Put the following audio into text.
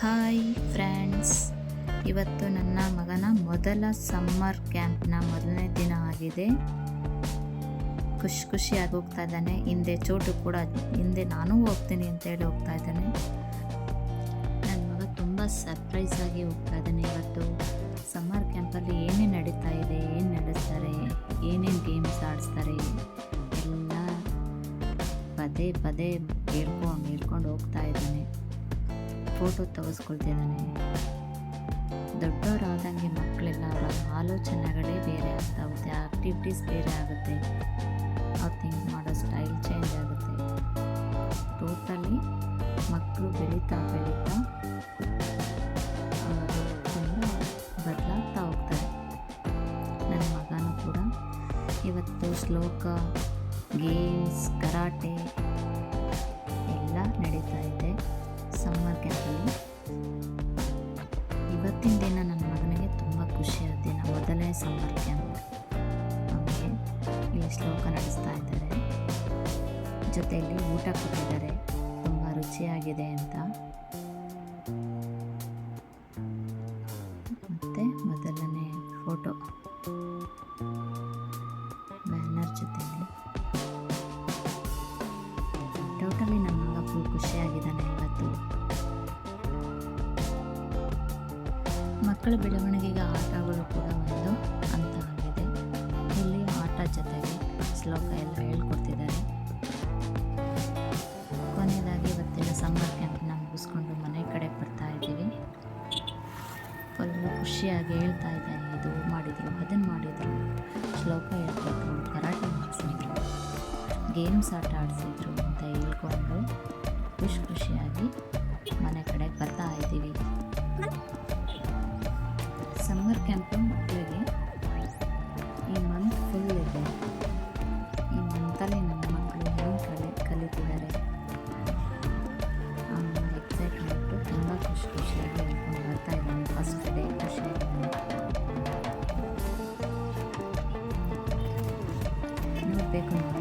Hi friends. ಇವತ್ತು ನನ್ನ ಮಗನ ಮೊದಲ ಸಮ್ಮರ್ ಕ್ಯಾಂಪ್ನ ಮೊದಲನೇ ದಿನ ಆಗಿದೆ. ಖುಷಿ ಖುಷಿಯಾಗಿ ಹೋಗ್ತಾ ಇದ್ದಾನೆ. ಹಿಂದೆ ಚೋಟು ಕೂಡ ಹಿಂದೆ ನಾನು ಹೋಗ್ತೀನಿ ಅಂತ ಹೇಳಿ ಹೋಗ್ತಾ ಇದ್ದಾನೆ. ನನ್ನ ಮಗ ತುಂಬ ಸರ್ಪ್ರೈಸ್ ಆಗಿ ಹೋಗ್ತಾ ಇದ್ದಾನೆ. ಇವತ್ತು ಸಮ್ಮರ್ ಕ್ಯಾಂಪಲ್ಲಿ ಏನೇನು ನಡೀತಾ ಇದೆ, ಏನು ನಡೆಸ್ತಾರೆ, ಏನೇನು ಗೇಮ್ಸ್ ಆಡಿಸ್ತಾರೆ, ಎಲ್ಲ ಪದೇ ಪದೇ ಹೇಳ್ಕೊಂಡು ಹೇಳ್ಕೊಂಡು ಹೋಗ್ತಾ ಇದ್ದಾನೆ. ಫೋಟೋ ತೆಗೆಸ್ಕೊಳ್ತಿದ್ದಾನೆ. ದೊಡ್ಡವರಾದಂಗೆ ಮಕ್ಕಳೆಲ್ಲ ಅವರ ಆಲೋಚನೆಗಳೇ ಬೇರೆ ಆಗ್ತಾ ಹೋಗುತ್ತೆ ಆಕ್ಟಿವಿಟೀಸ್ ಬೇರೆ ಆಗುತ್ತೆ. ಅವ್ರು ಥಿಂಕ್ ಮಾಡೋ ಸ್ಟೈಲ್ ಚೇಂಜ್ ಆಗುತ್ತೆ. ಟೋಟಲಿ ಮಕ್ಕಳು ಬೆಳೀತಾ ಬೆಳೀತಾ ತುಂಬ ಬದಲಾಗ್ತಾ ಹೋಗ್ತಾರೆ. ನನ್ನ ಮಗನೂ ಕೂಡ. ಇವತ್ತು ಶ್ಲೋಕ ಗೇಮ್ಸ್ ಕರಾಟೆ ಇವತ್ತಿನ ದಿನ ನನ್ನ ಮಗನಿಗೆ ತುಂಬ ಖುಷಿಯಾದ ದಿನ ಮೊದಲನೇ ಸಮ್ಮರ್ ಕ್ಯಾಂಪ್ ಅವನಿಗೆ ಇಲ್ಲಿ ಶ್ಲೋಕ ನಡೆಸ್ತಾ ಇದ್ದಾರೆ. ಜೊತೆಯಲ್ಲಿ ಊಟ ಕೊಟ್ಟಿದ್ದಾರೆ. ತುಂಬ ರುಚಿಯಾಗಿದೆ ಅಂತ. ಮತ್ತು ಮೊದಲನೇ ಫೋಟೋ. ಮಕ್ಕಳ ಬೆಳವಣಿಗೆಗೆ ಆಟಗಳು ಕೂಡ ಒಂದು ಅಂತ ಆಗಿದೆ. ಇಲ್ಲಿ ಆಟ ಜೊತೆಗೆ ಶ್ಲೋಕ ಎಲ್ಲ ಹೇಳ್ಕೊಡ್ತಿದ್ದಾರೆ. ಕೊನೆಯದಾಗಿ ಇವತ್ತಿನ ಸಮ್ಮರ್ ಕ್ಯಾಂಪ್ನ ಮುಗಿಸ್ಕೊಂಡು ಮನೆ ಕಡೆ ಬರ್ತಾ ಇದ್ದೀವಿ. ಫುಲ್ಲು ಖುಷಿಯಾಗಿ ಹೇಳ್ತಾ ಇದ್ದಾನೆ ಇದು ಮಾಡಿದ್ರು ಅದನ್ನು ಮಾಡಿದರು. ಶ್ಲೋಕ ಹೇಳ್ಕೊಟ್ರು ಕರಾಟೆ ಮಾಡಿಸಿದ್ರು, ಗೇಮ್ಸ್ ಆಟ ಆಡಿಸಿದ್ರು ಅಂತ ಹೇಳ್ಕೊಂಡು ಖುಷಿ ಖುಷಿಯಾಗಿ いくの